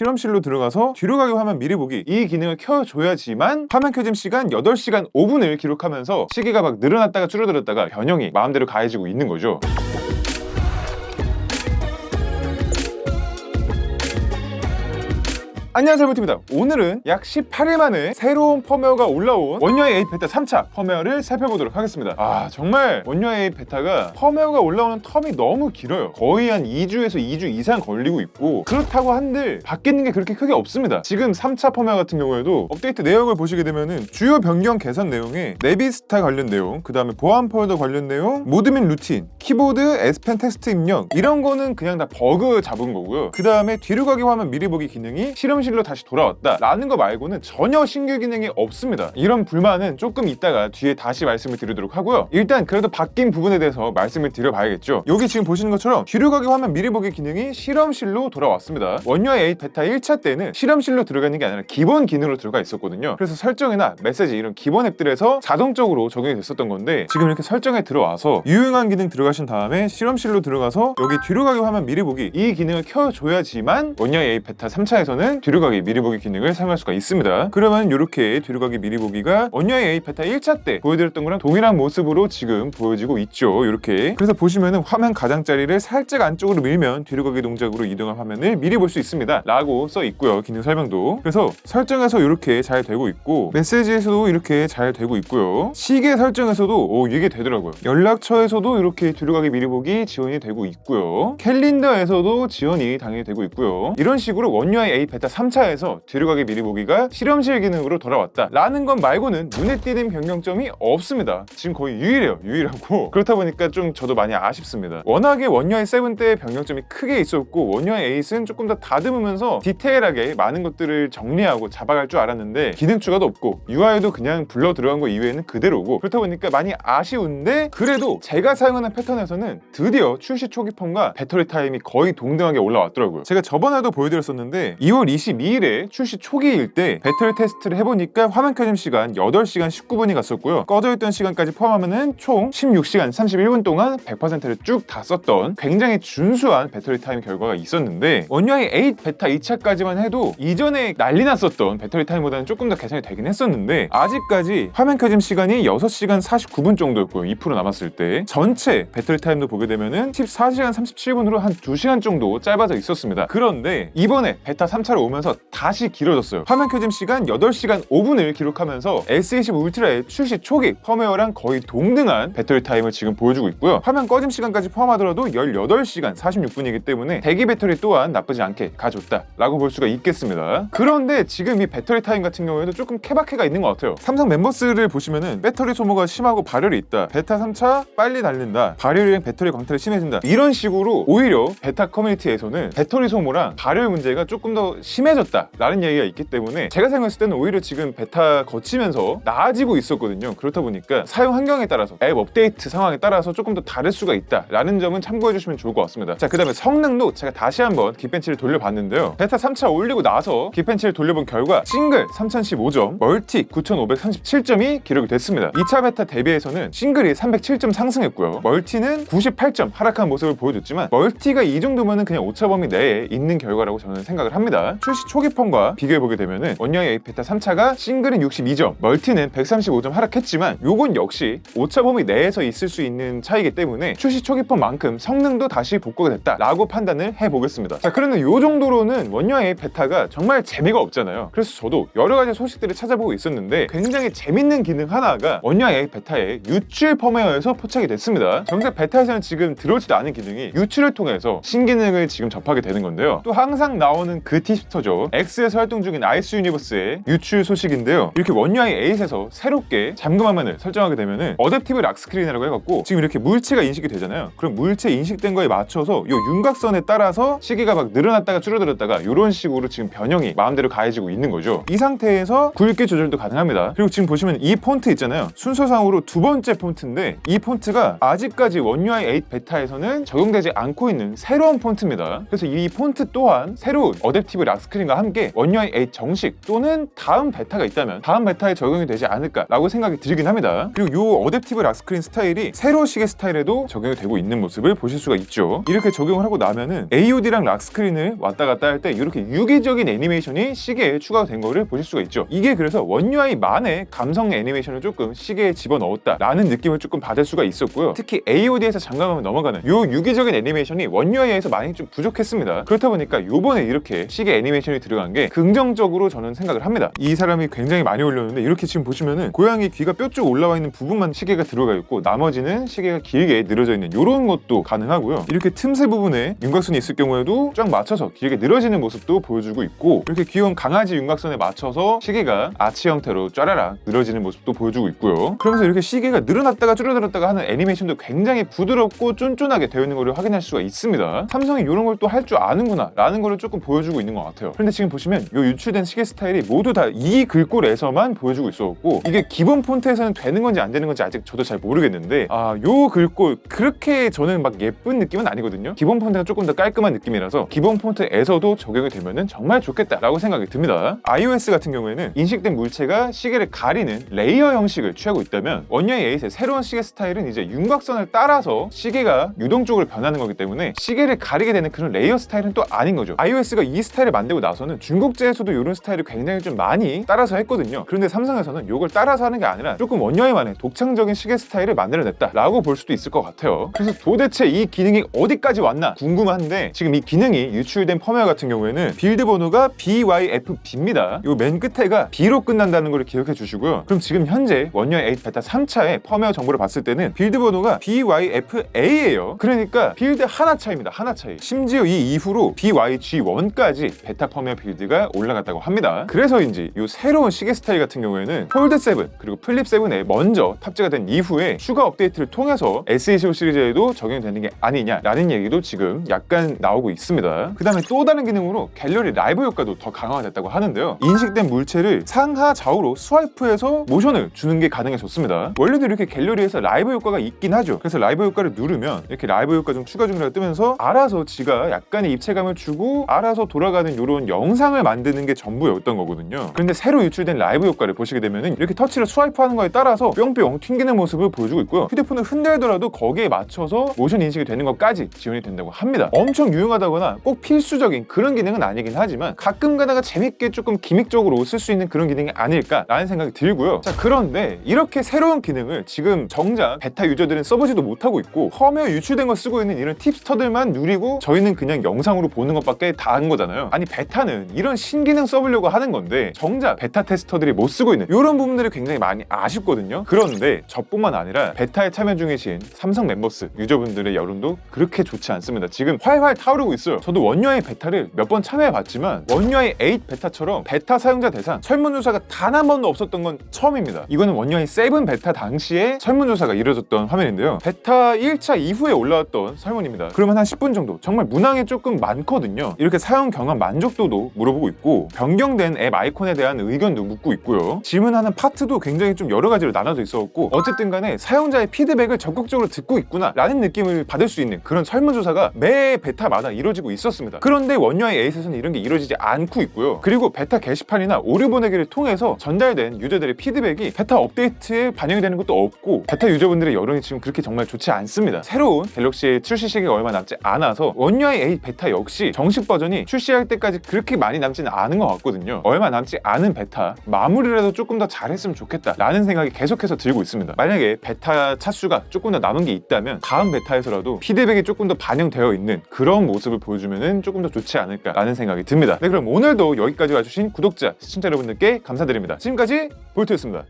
실험실로 들어가서 뒤로 가기 화면 미리 보기 이 기능을 켜줘야지만 화면 켜짐 시간 8시간 5분을 기록하면서 시계가 막 늘어났다가 줄어들었다가 변형이 마음대로 가해지고 있는 거죠. 안녕하세요 부티입니다. 오늘은 약 18일 만에 새로운 펌웨어가 올라온 원유아의 8 베타 3차 펌웨어를 살펴보도록 하겠습니다. 아 정말 원유아의 8 베타가 펌웨어가 올라오는 텀이 너무 길어요. 거의 한 2주에서 2주 이상 걸리고 있고 그렇다고 한들 바뀌는 게 그렇게 크게 없습니다. 지금 3차 펌웨어 같은 경우에도 업데이트 내역을 보시게 되면은 주요 변경 개선 내용에 네비스타 관련 내용 그 다음에 보안 폴더 관련 내용 모드 및 루틴 키보드 S펜 텍스트 입력 이런 거는 그냥 다 버그 잡은 거고요. 그 다음에 뒤로 가기 화면 미리 보기 기능이 실험 실로 다시 돌아왔다. 라는 거 말고는 전혀 신규 기능이 없습니다. 이런 불만은 조금 이따가 뒤에 다시 말씀을 드리도록 하고요. 일단 그래도 바뀐 부분에 대해서 말씀을 드려봐야겠죠. 여기 지금 보시는 것처럼 뒤로 가기 화면 미리 보기 기능이 실험실로 돌아왔습니다. 원유아 8 베타 1차 때는 실험실로 들어가는 게 아니라 기본 기능으로 들어가 있었거든요. 그래서 설정이나 메시지 이런 기본 앱들에서 자동적으로 적용이 됐었던 건데 지금 이렇게 설정에 들어와서 유용한 기능 들어가신 다음에 실험실로 들어가서 여기 뒤로 가기 화면 미리 보기 이 기능을 켜줘야지만 원유아 8 베타 3차에서는 뒤로 가기 미리 보기 기능을 사용할 수가 있습니다. 그러면 이렇게 뒤로 가기 미리 보기가 원유아 8 베타 1차 때 보여드렸던 거랑 동일한 모습으로 지금 보여지고 있죠 이렇게. 그래서 보시면은 화면 가장자리를 살짝 안쪽으로 밀면 뒤로 가기 동작으로 이동한 화면을 미리 볼 수 있습니다. 라고 써 있고요 기능 설명도. 그래서 설정에서 이렇게 잘 되고 있고 메시지에서도 이렇게 잘 되고 있고요. 시계 설정에서도 오 이게 되더라고요. 연락처에서도 이렇게 뒤로 가기 미리 보기 지원이 되고 있고요. 캘린더에서도 지원이 당연히 되고 있고요. 이런 식으로 원유아의 A 베타 3 차에서 뒤로 가기 미리 보기가 실험실 기능으로 돌아왔다. 라는 것 말고는 눈에 띄는 변경점이 없습니다. 지금 거의 유일해요. 유일하고. 그렇다 보니까 좀 저도 많이 아쉽습니다. 워낙에 원유아의 7때 변경점이 크게 있었고 원유아의 8은 조금 더 다듬으면서 디테일하게 많은 것들을 정리하고 잡아갈 줄 알았는데 기능 추가도 없고 UI도 그냥 불러 들어간 거 이외에는 그대로고 그렇다 보니까 많이 아쉬운데 그래도 제가 사용하는 패턴에서는 드디어 출시 초기 펌과 배터리 타임이 거의 동등하게 올라왔더라고요. 제가 저번에도 보여드렸었는데 2월 22일에 출시 초기일 때 배터리 테스트를 해보니까 화면 켜짐 시간 8시간 19분이 갔었고요. 꺼져 있던 시간까지 포함하면은 총 16시간 31분 동안 100%를 쭉 다 썼던 굉장히 준수한 배터리 타임 결과가 있었는데 원유아의 8 베타 2차까지만 해도 이전에 난리 났었던 배터리 타임보다는 조금 더 개선이 되긴 했었는데 아직까지 화면 켜짐 시간이 6시간 49분 정도였고요 2% 남았을 때. 전체 배터리 타임도 보게 되면은 14시간 37분으로 한 2시간 정도 짧아져 있었습니다. 그런데 이번에 베타 3차로 오면 서 다시 길어졌어요. 화면 켜짐 시간 8시간 5분을 기록하면서 S20 울트라의 출시 초기 펌웨어랑 거의 동등한 배터리 타임을 지금 보여주고 있고요. 화면 꺼짐 시간까지 포함하더라도 18시간 46분이기 때문에 대기 배터리 또한 나쁘지 않게 가져왔다 라고 볼 수가 있겠습니다. 그런데 지금 이 배터리 타임 같은 경우에도 조금 케바케가 있는 것 같아요. 삼성 멤버스를 보시면은 배터리 소모가 심하고 발열이 있다. 베타 3차 빨리 달린다. 발열이랑 배터리 광탈이 심해진다. 이런 식으로 오히려 베타 커뮤니티에서는 배터리 소모랑 발열 문제가 조금 더 심해 졌다 라는 얘기가 있기 때문에 제가 생각했을 때는 오히려 지금 베타 거치면서 나아지고 있었거든요. 그렇다 보니까 사용 환경에 따라서 앱 업데이트 상황에 따라서 조금 더 다를 수가 있다 라는 점은 참고해 주시면 좋을 것 같습니다. 자 그 다음에 성능도 제가 다시 한번 깃벤치를 돌려봤는데요. 베타 3차 올리고 나서 깃벤치를 돌려본 결과 싱글 3015점 멀티 9537점이 기록이 됐습니다. 2차 베타 대비해서는 싱글이 307점 상승했고요. 멀티는 98점 하락한 모습을 보여줬지만 멀티가 이 정도면은 그냥 오차 범위 내에 있는 결과라고 저는 생각을 합니다. 출시 초기 펌과 비교해보게 되면은 원양의 베타 3차가 싱글은 62점 멀티는 135점 하락했지만 요건 역시 오차 범위 내에서 있을 수 있는 차이기 때문에 출시 초기 펌만큼 성능도 다시 복구가 됐다 라고 판단을 해보겠습니다. 자 그런데 요 정도로는 원양의 베타가 정말 재미가 없잖아요. 그래서 저도 여러 가지 소식들을 찾아보고 있었는데 굉장히 재밌는 기능 하나가 원양의 베타의 유출 펌웨어에서 포착이 됐습니다. 정작 베타에서는 지금 들어오지도 않은 기능이 유출을 통해서 신기능을 지금 접하게 되는 건데요. 또 항상 나오는 그 티스터죠 X에서 활동 중인 아이스 유니버스의 유출 소식인데요. 이렇게 원유아의 8에서 새롭게 잠금 화면을 설정하게 되면은 어댑티브 락 스크린이라고 해갖고 지금 이렇게 물체가 인식이 되잖아요. 그럼 물체 인식된 거에 맞춰서 이 윤곽선에 따라서 시계가 막 늘어났다가 줄어들었다가 이런 식으로 지금 변형이 마음대로 가해지고 있는 거죠. 이 상태에서 굵기 조절도 가능합니다. 그리고 지금 보시면 이 폰트 있잖아요. 순서상으로 두 번째 폰트인데 이 폰트가 아직까지 원UI 8 베타에서는 적용되지 않고 있는 새로운 폰트입니다. 그래서 이 폰트 또한 새로운 어댑티브 락락 스크린과 함께 원UI 8 정식 또는 다음 베타가 있다면 다음 베타에 적용이 되지 않을까라고 생각이 들긴 합니다. 그리고 이 어댑티브 락스크린 스타일이 세로 시계 스타일에도 적용이 되고 있는 모습을 보실 수가 있죠. 이렇게 적용을 하고 나면은 AOD랑 락스크린을 왔다 갔다 할 때 이렇게 유기적인 애니메이션이 시계에 추가가 된 거를 보실 수가 있죠. 이게 그래서 원UI만의 감성 애니메이션을 조금 시계에 집어넣었다라는 느낌을 조금 받을 수가 있었고요. 특히 AOD에서 장감을 넘어가는 요 유기적인 애니메이션이 원UI에서 많이 좀 부족했습니다. 그렇다 보니까 요번에 이렇게 시계 애니메이션 이 들어간 게 긍정적으로 저는 생각을 합니다. 이 사람이 굉장히 많이 올렸는데 이렇게 지금 보시면은 고양이 귀가 뼈쪽 올라와 있는 부분만 시계가 들어가 있고 나머지는 시계가 길게 늘어져 있는 이런 것도 가능하고요. 이렇게 틈새 부분에 윤곽선이 있을 경우에도 쫙 맞춰서 길게 늘어지는 모습도 보여주고 있고 이렇게 귀여운 강아지 윤곽선에 맞춰서 시계가 아치 형태로 쫘라락 늘어지는 모습도 보여주고 있고요. 그러면서 이렇게 시계가 늘어났다가 줄어들었다가 하는 애니메이션도 굉장히 부드럽고 쫀쫀하게 되어 있는 걸 확인할 수가 있습니다. 삼성이 이런 걸 또 할 줄 아는구나 라는 걸 조금 보여주고 있는 것 같아요. 그런데 지금 보시면 이 유출된 시계 스타일이 모두 다 이 글꼴에서만 보여주고 있었고 이게 기본 폰트에서는 되는 건지 안 되는 건지 아직 저도 잘 모르겠는데 아요 글꼴 그렇게 저는 막 예쁜 느낌은 아니거든요. 기본 폰트가 조금 더 깔끔한 느낌이라서 기본 폰트에서도 적용이 되면은 정말 좋겠다라고 생각이 듭니다. iOS 같은 경우에는 인식된 물체가 시계를 가리는 레이어 형식을 취하고 있다면 원유의 8의 새로운 시계 스타일은 이제 윤곽선을 따라서 시계가 유동적으로 변하는 거기 때문에 시계를 가리게 되는 그런 레이어 스타일은 또 아닌 거죠. iOS가 이 스타일을 만들고 나서는 중국제에서도 이런 스타일을 굉장히 좀 많이 따라서 했거든요. 그런데 삼성에서는 이걸 따라서 하는 게 아니라 조금 원유의만의 독창적인 시계 스타일을 만들어냈다라고 볼 수도 있을 것 같아요. 그래서 도대체 이 기능이 어디까지 왔나 궁금한데 지금 이 기능이 유출된 펌웨어 같은 경우에는 빌드 번호가 BYFB입니다. 이 맨 끝에가 B로 끝난다는 걸 기억해 주시고요. 그럼 지금 현재 원유의 8 베타 3차의 펌웨어 정보를 봤을 때는 빌드 번호가 BYFA예요. 그러니까 빌드 하나 차입니다. 하나 차이. 심지어 이 이후로 BYG1까지 베타 펌웨어 빌드가 올라갔다고 합니다. 그래서인지 이 새로운 시계 스타일 같은 경우에는 폴드 7 그리고 플립 7에 먼저 탑재가 된 이후에 추가 업데이트를 통해서 S25 시리즈에도 적용이 되는 게 아니냐라는 얘기도 지금 약간 나오고 있습니다. 그 다음에 또 다른 기능으로 갤러리 라이브 효과도 더 강화가 됐다고 하는데요. 인식된 물체를 상하 좌우로 스와이프해서 모션을 주는 게 가능해졌습니다. 원래도 이렇게 갤러리에서 라이브 효과가 있긴 하죠. 그래서 라이브 효과를 누르면 이렇게 라이브 효과 좀 추가 중이라고 뜨면서 알아서 지가 약간의 입체감을 주고 알아서 돌아가는 이런 영상을 만드는 게 전부였던 거거든요. 그런데 새로 유출된 라이브 효과를 보시게 되면 이렇게 터치를 스와이프하는 거에 따라서 뿅뿅 튕기는 모습을 보여주고 있고요. 휴대폰을 흔들더라도 거기에 맞춰서 모션 인식이 되는 것까지 지원이 된다고 합니다. 엄청 유용하다거나 꼭 필수적인 그런 기능은 아니긴 하지만 가끔 가다가 재밌게 조금 기믹적으로 쓸 수 있는 그런 기능이 아닐까라는 생각이 들고요. 자 그런데 이렇게 새로운 기능을 지금 정작 베타 유저들은 써보지도 못하고 있고 펌웨어 유출된 거 쓰고 있는 이런 팁스터들만 누리고 저희는 그냥 영상으로 보는 것밖에 다 한 거잖아요. 아니 베타 는 이런 신기능 써보려고 하는 건데 정작 베타 테스터들이 못 쓰고 있는 이런 부분들이 굉장히 많이 아쉽거든요. 그런데 저뿐만 아니라 베타에 참여 중이신 삼성 멤버스 유저분들의 여론도 그렇게 좋지 않습니다. 지금 활활 타오르고 있어요. 저도 원유아의 베타를 몇 번 참여해봤지만 원유아의 8 베타처럼 베타 사용자 대상 설문조사가 단 한 번도 없었던 건 처음입니다. 이거는 원유아의 7 베타 당시에 설문조사가 이루어졌던 화면인데요. 베타 1차 이후에 올라왔던 설문입니다. 그러면 한 10분 정도 정말 문항이 조금 많거든요. 이렇게 사용 경험 만족도 도 물어보고 있고 변경된 앱 아이콘에 대한 의견도 묻고 있고요. 질문하는 파트도 굉장히 좀 여러 가지로 나눠져 있었고 어쨌든 간에 사용자의 피드백을 적극적으로 듣고 있구나 라는 느낌을 받을 수 있는 그런 설문조사가 매 베타마다 이루어지고 있었습니다. 그런데 원유아의 에이스에서는 이런 게 이루어지지 않고 있고요. 그리고 베타 게시판이나 오류 보내기를 통해서 전달된 유저들의 피드백이 베타 업데이트에 반영이 되는 것도 없고 베타 유저분들의 여론이 지금 그렇게 정말 좋지 않습니다. 새로운 갤럭시의 출시 시기가 얼마 남지 않아서 원유아의 8 베타 역시 정식 버전이 출시할 때까지 그렇게 많이 남지는 않은 것 같거든요. 얼마 남지 않은 베타 마무리라도 조금 더 잘했으면 좋겠다라는 생각이 계속해서 들고 있습니다. 만약에 베타 차수가 조금 더 남은 게 있다면 다음 베타에서라도 피드백이 조금 더 반영되어 있는 그런 모습을 보여주면 조금 더 좋지 않을까라는 생각이 듭니다. 네 그럼 오늘도 여기까지 와주신 구독자, 시청자 여러분들께 감사드립니다. 지금까지 볼트였습니다.